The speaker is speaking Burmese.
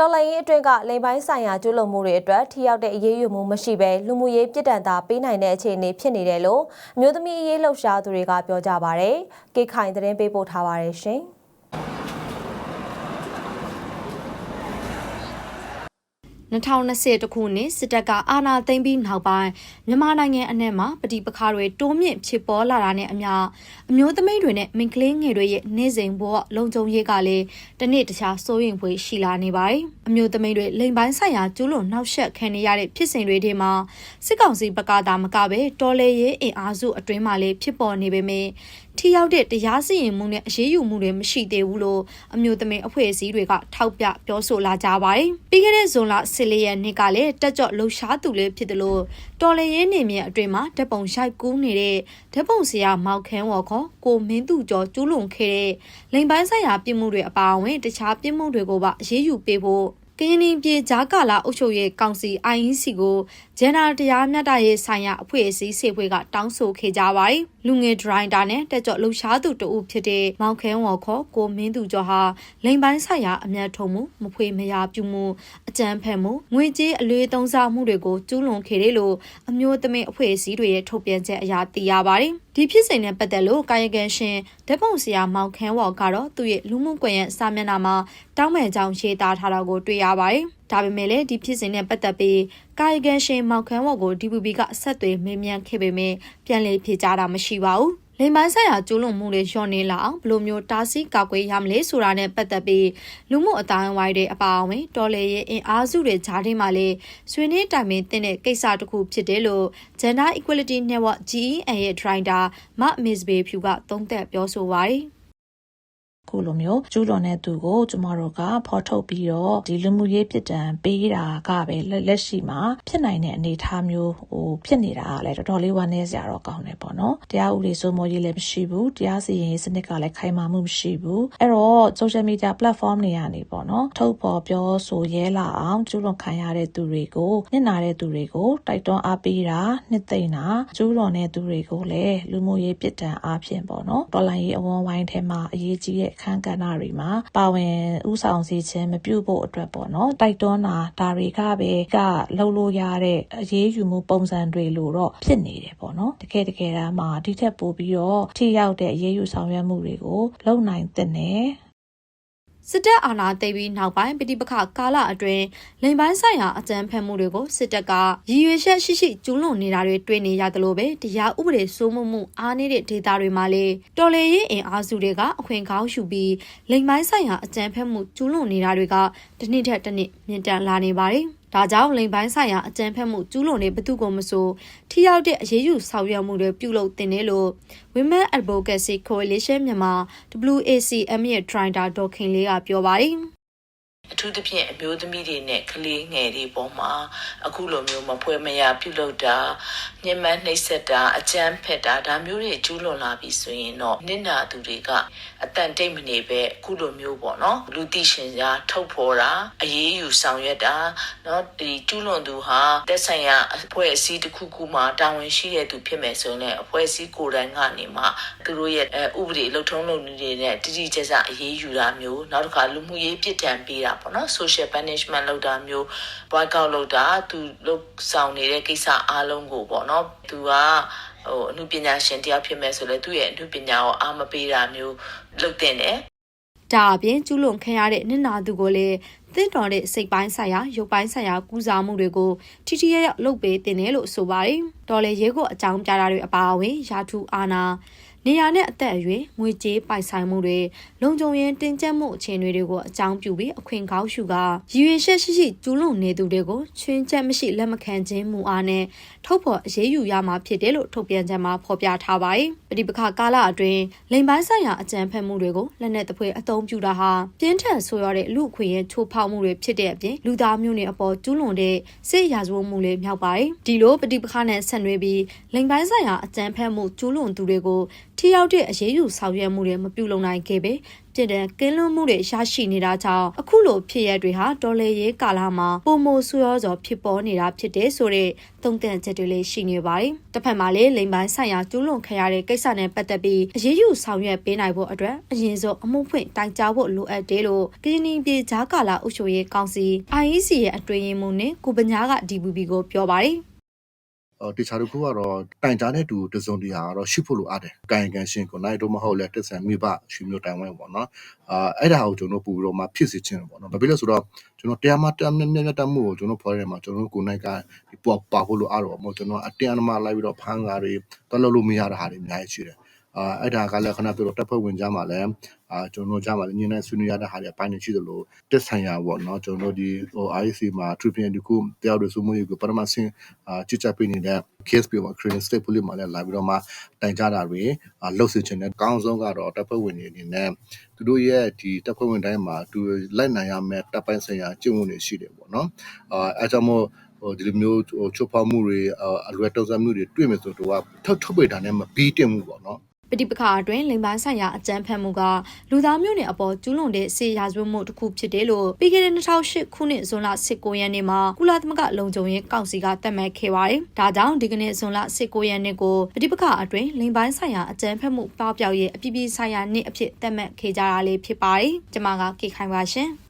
တော်လိုင်းရေးအတွင်းကလိမ်ပိုင်းဆိုင်ရာကျူးလွန်မှုတွေအတွက်ထိရောက်တဲ့အရေးယူမှုမရှိဘဲလူမှုရေးပြစ်ဒဏ်သာပေးနိုင်တဲ့အခြေအနေဖြစ်နေတယ်လို့အမျိုးသမီးအရေးလှုပ်ရှားသူတွေကပြောကြပါဗျ။ကေခိုင်သတင်းပေးပို့ထားပါတယ်ရှင်။ 2020ခုနှစ်စစ်တပ်ကအာဏာသိမ်းပြီးနောက်ပိုင်းမြန်မာနိုင်ငံအနှံ့မှာပဋိပက္ခတွေတိုးမြင့်ဖြစ်ပေါ်လာတာနဲ့အမျှအမျိုးသမီးတွေနဲ့မိန်းကလေးငယ်တွေရဲ့နေ့စဉ်ဘဝလုံခြုံရေးကလည်းတစ်နေ့တခြားစိုးရိမ်ဖွယ်ရှိလာနေပါတယ်။အမျိုးသမီးတွေလိမ်ပိုင်းဆိုင်ရာကျူးလွန်နှောက်ယှက်ခံနေရတဲ့ဖြစ်စဉ်တွေထဲမှာစစ်ကောင်စီဘက်ကသာမကပဲတော်လေရေးအင်အားစုအတွင်းမှာလည်းဖြစ်ပေါ်နေပေမဲ့ ထိရောက်တဲ့တရားစီရင်မှုနဲ့အရေးယူမှုတွေမရှိသေးဘူးလို့အမျိုးသမီးအဖွဲ့အစည်းတွေကထောက်ပြပြောဆိုလာကြပါတယ်။ပြီးခဲ့တဲ့ဇွန်လ14ရက်နေ့ကလည်းတက်ကြော့လှူရှားသူလေးဖြစ်တယ်လို့တော်လရင်နေမြေအတွင်းမှာဓပုံရိုက်ကူးနေတဲ့ဓပုံဆရာမောက်ခန်းဝေါ်ခေါ်ကိုမင်းသူကျော်ကျူးလွန်ခဲ့တဲ့လိမ်ပိုင်းဆိုင်ရာပြစ်မှုတွေအပါအဝင်တခြားပြစ်မှုတွေကိုပါအရေးယူပေးဖို့ကရင်ပြည်ကြားကာလအုပ်ချုပ်ရေးကောင်စီ IEC ကိုဂျန်နာတရားမျှတရေးဆိုင်ရာအဖွဲ့အစည်းစေဖွဲ့ကတောင်းဆိုခဲ့ကြပါတယ်။ လူငယ်ဒရိုင်တာနဲ့တက်ကြွလှူရှားသူတဦးဖြစ်တဲ့မောင်ခဲဝေါ်ခေါ်ကိုမင်းသူကျော်ဟာလိန်ပိုင်းဆိုင်ရာအမျက်ထုံမှုမဖွေမရပြုမှုအကြမ်းဖက်မှုငွေကြေးအလွေသုံးစားမှုတွေကိုကျူးလွန်ခဲ့တယ်လို့အမျိုးသမီးအဖွဲ့အစည်းတွေရဲ့ထုတ်ပြန်ချက်အရသိရပါတယ်။ဒီဖြစ်စဉ်နဲ့ပတ်သက်လို့ကာယကံရှင်ဓပုံဆရာမောင်ခန်းဝေါ်ကတော့သူ့ရဲ့လူမှုကွန်ရက်စာမျက်နှာမှာတောင်းပန်ကြောင်းရေးသားထားတာကိုတွေ့ရပါတယ်။ ဒါပေမဲ့လည်းဒီဖြစ်စဉ်နဲ့ပတ်သက်ပြီးကာယကံရှင်မောင်ခန်းဝေါ်ကို DPP ကအဆက်အသွယ်မေးမြန်းခဲ့ပေမဲ့ပြန်လည်ဖြေကြားတာမရှိပါဘူး။လိမ်ပိုင်းဆိုင်ရာကျူးလွန်မှုတွေလျှော့နေလာအောင်ဘယ်လိုမျိုးတားဆီးကာကွယ်ရမလဲဆိုတာနဲ့ပတ်သက်ပြီးလူမှုအတိုင်းဝိုင်းတွေအပါအဝင်တော်လေရဲ့အင်အားစုတွေဂျားထဲမှာလည်းဆွေးနွေးတိုင်ပင်တဲ့ကိစ္စတစ်ခုဖြစ်တယ်လို့ Gender Equality Network GEN ရဲ့ Director မ Miss Bay Phew ကသုံးသပ်ပြောဆိုပါတယ်။ ခုလိုမျိုးကျူးလွန်တဲ့သူကိုကျမတို့ကဖော်ထုတ်ပြီးတော့ဒီလူမှုရေးပြစ်ဒဏ်ပေးတာကပဲလက်ရှိမှာဖြစ်နိုင်တဲ့အနေအထားမျိုးဟိုဖြစ်နေတာကလည်းတော်တော်လေးဝမ်းနည်းစရာတော့ကောင်းတယ်ပေါ့နော်တရားဥပဒေစိုးမိုးရေးလည်းမရှိဘူးတရားစီရင်ရေးစနစ်ကလည်းခိုင်မာမှုမရှိဘူးအဲ့တော့ social media platform တွေကနေပေါ့နော်ထုတ်ဖော်ပြောဆိုရဲလာအောင်ကျူးလွန်ခံရတဲ့သူတွေကိုနစ်နာတဲ့သူတွေကိုတိုက်တွန်းအားပေးတာနှစ်သိမ့်တာကျူးလွန်တဲ့သူတွေကိုလည်းလူမှုရေးပြစ်ဒဏ်အားဖြင့်ပေါ့နော်တော်လိုင်းရေးအဝန်းဝိုင်းထဲမှာအရေးကြီးတဲ့အခန်းကဏ္ဍတွေမှာပါဝင်ဥဆောင်စေခြင်းမပြုဖို့အတွက်ပေါ့နော်တိုက်တွန်းတာဒါတွေကပဲကလှုပ်လို့ရတဲ့အရေးယူမှုပုံစံတွေလို့တော့ဖြစ်နေတယ်ပေါ့နော်တကယ်တကယ်တမ်းမှာဒီထက်ပိုပြီးတော့ထိရောက်တဲ့အရေးယူဆောင်ရွက်မှုတွေကိုလုပ်နိုင်တဲ့နယ် စစ်တပ်အာဏာသိမ်းပြီးနောက်ပိုင်းပဋိပက္ခကာလအတွင်းလိမ်ပိုင်းဆိုင်ရာအကြမ်းဖက်မှုတွေကိုစစ်တပ်ကရည်ရွယ်ချက်ရှိရှိကျူးလွန်နေတာတွေတွေ့နေရတယ်လို့ပဲတရားဥပဒေစိုးမိုးမှုအားနည်းတဲ့ဒေသတွေမှာလေတော်လေရေးအင်အားစုတွေကအခွင့်ကောင်းယူပြီးလိမ်ပိုင်းဆိုင်ရာအကြမ်းဖက်မှုကျူးလွန်နေတာတွေကတစ်နှစ်ထက်တစ်နှစ်မြင့်တက်လာနေပါတယ်။ ဒါကြောင့်လိမ်ပိုင်းဆိုင်ရာအကြမ်းဖက်မှုကျူးလွန်တဲ့ဘသူကိုမဆိုထိရောက်တဲ့အရေးယူဆောင်ရွက်မှုတွေပြုလုပ်တင်တယ်လို့ Women Advocacy Coalition မြန်မာ WACM ရဲ့ Director ဒေါ်ခင်လေးကပြောပါတယ်။အ ထူးသဖြင့်အမျိုးသမီးတွေနဲ့ကလေးငယ်တွေပေါ်မှာအခုလိုမျိုးမဖွဲမရပြုလုပ်တာညှဉ်းပန်းနှိပ်စက်တာအကြမ်းဖက်တာဒါမျိုးတွေကျူးလွန်လာပြီဆိုရင်တော့နစ်နာသူတွေကအတန်တိတ်မနေပဲအခုလိုမျိုးပေါ့နော်လူသိရှင်ကြားထုတ်ဖော်တာအေးအေးယူဆောင်ရွက်တာနော်ဒီကျူးလွန်သူဟာတက်ဆိုင်ရာအဖွဲ့အစည်းတစ်ခုခုမှာတာဝန်ရှိတဲ့သူဖြစ်မယ်ဆိုရင်အဖွဲ့အစည်းကိုယ်တိုင်ကနေမှသူတို့ရဲ့ဥပဒေလှုပ်ထုံးလုပ်နည်းတွေနဲ့တိတိကျကျအေးအေးယူတာမျိုးနောက်တစ်ခါလူမှုရေးပြစ်ဒဏ်ပေးတာပေါ့နော် social punishment လုပ်တာမျိုး boycott လုပ်တာသူလုပ်ဆောင်နေတဲ့ကိစ္စအားလုံးကိုပေါ့နော်သူကဟိုအမှုပညာရှင်တယောက်ဖြစ်မဲ့ဆိုလဲသူ့ရဲ့အမှုပညာကိုအားမပေးတာမျိုးလုပ်တင်တယ်ဒါအပြင်ကျူးလွန်ခံရတဲ့နစ်နာသူကိုလည်းသင့်တော်တဲ့စိတ်ပိုင်းဆိုင်ရာရုပ်ပိုင်းဆိုင်ရာကူးစားမှုတွေကိုထိထိရရလုပ်ပေးတင်တယ်လို့ဆိုပါတယ်။တော်လေရဲကိုအကြောင်းပြတာတွေအပါအဝင်ယာထုအာနာ နေရာနဲ့အသက်အရွယ်ငွေကြေးပိုင်ဆိုင်မှုတွေလုံခြုံရေးတင်ကျပ်မှုအခြေအနေတွေကိုအကြောင်းပြုပြီးအခွင့်ကောင်းရှုကရည်ရွယ်ချက်ရှိရှိကျူးလွန်နေသူတွေကိုချွင်းချက်မရှိလက်မခံခြင်းမူအားနဲ့ထုတ်ဖော်အရေးယူရမှာဖြစ်တယ်လို့ထုတ်ပြန်ချက်မှာဖော်ပြထားပါတယ်။ပဋိပက္ခကာလအတွင်းလိမ်ပိုင်းဆိုင်ရာအကြမ်းဖက်မှုတွေကိုလက်နက်တပွဲအသုံးပြုတာဟာပြင်းထန်ဆိုရတဲ့လူအခွင့်အရေးချိုးဖောက်မှုတွေဖြစ်တဲ့အပြင်လူသားမျိုးနွယ်အပေါ်ကျူးလွန်တဲ့စစ်ရာဇဝတ်မှုတွေမြောက်ပါတယ်။ဒီလိုပဋိပက္ခနဲ့ဆက်နွယ်ပြီးလိမ်ပိုင်းဆိုင်ရာအကြမ်းဖက်မှုကျူးလွန်သူတွေကိုထိရောက်တဲ့အရေးယူဆောင်ရွက်မှုတွေမပြုလုပ်နိုင်ခဲ့ပေပြည်တဲ့ကင်းလွန်းမှုတွေရရှိနေတာကြောင့်အခုလိုဖြစ်ရတွေဟာတော်လေရေးကာလမှာပုံမိုဆူရောစွာဖြစ်ပေါ်နေတာဖြစ်တဲ့ဆိုတဲ့သုံးသပ်ချက်တွေလည်းရှိနေပါတယ်။တစ်ဖက်မှာလည်းလိမ်ပိုင်းဆိုင်ရာကျူးလွန်ခံရတဲ့ကိစ္စနဲ့ပတ်သက်ပြီးအရေးယူဆောင်ရွက်ပေးနိုင်ဖို့အတွက်အရင်ဆုံးအမှုဖွင့်တိုင်ကြားဖို့လိုအပ်တယ်လို့ကရင်နီပြည်ဂျာကာလာအုပ်ချုပ်ရေးကောင်စီ IEC ရဲ့အတွင်းရေးမှူးနဲ့ကိုပညာက DBB ကိုပြောပါတယ်။အော် တခြားတစ်ခုကတော့တိုင်ကြားတဲ့သူတစုံတရာကတော့ရှိဖို့လိုအပ်တယ်။ကာယကံရှင်ကိုနိုင်တော့မဟုတ်လဲတက်ဆန်မိဘရွှေမျိုးတိုင်ဝိုင်းပေါ့နော်။အာအဲ့ဒါကိုကျွန်တော်ပူပြီးတော့မှဖြစ်စေချင်တယ်ပေါ့နော်။ဘာဖြစ်လဲဆိုတော့ကျွန်တော်တရားမတမ်းမြတ်မြတ်တမ်းမှုကိုကျွန်တော်ဖော်ရမှာကျွန်တော်ကိုနိုင်ကဒီပေါ်ပါဖို့လိုအပ်တော့မို့ကျွန်တော်အတင်းအဓမ္မလိုက်ပြီးတော့ဖမ်းကားတွေတော်လို့လို့မရတဲ့ဟာတွေအများကြီးရှိတယ်။ အာအဲ့ဒါကလည်းခဏပြောတော့တပ်ဖွဲ့ဝင်ကြမှာလည်းအာကျွန်တော်ကြမှာလည်းညနေဆွေးနွေးရတဲ့ဟာတွေအပိုင်းနေရှိသလိုတက်ဆိုင်ရာပေါ့နော်ကျွန်တော်ဒီဟို IC မှာ tribunal ဒီခုတရားတွေစုမှုကိုပထမဆင့်အာကြည့်ချက်ပေးနေတဲ့ case ပြမှာ Korean State Police မှာလည်းလာပြီးတော့မှတိုင်ကြတာတွေအာလှုပ်စေချင်တဲ့အကောင်းဆုံးကတော့တပ်ဖွဲ့ဝင်တွေအနေနဲ့သူတို့ရဲ့ဒီတပ်ဖွဲ့ဝင်တိုင်းမှာသူလိုက်နိုင်ရမယ့်တပ်ပိုင်းဆိုင်ရာကျင့်ဝတ်တွေရှိတယ်ပေါ့နော်အာအဲကြောင့်မို့ဟိုဒီလိုမျိုးဟိုချုပ်ဖောက်မှုတွေအလွယ်တုံးစမ်းမှုတွေတွေ့မယ်ဆိုတော့ထုတ်ထုတ်ပိတ်တာနဲ့မပြီးတင်မှုပေါ့နော် ပဋိပက္ခအတွင်းလိမ်ပိုင်းဆိုင်ရာအကြမ်းဖက်မှုကလူသားမျိုးနွယ်အပေါ်ကျူးလွန်တဲ့ဆေးရာဇဝတ်မှုတစ်ခုဖြစ်တယ်လို့ပြီးခဲ့တဲ့2008ခုနှစ်ဇွန်လ19ရက်နေ့မှာကုလသမဂ္ဂလုံခြုံရေးကောင်စီကသတ်မှတ်ခဲ့ပါတယ်။ဒါကြောင့်ဒီကနေ့ဇွန်လ19ရက်နေ့ကိုပဋိပက္ခအတွင်းလိမ်ပိုင်းဆိုင်ရာအကြမ်းဖက်မှုပေါက်ပြောက်ရဲ့အပြည်ပြည်ဆိုင်ရာနေ့အဖြစ်သတ်မှတ်ခဲ့ကြတာလေးဖြစ်ပါတယ်။ကျွန်မကကေခိုင်ပါရှင်။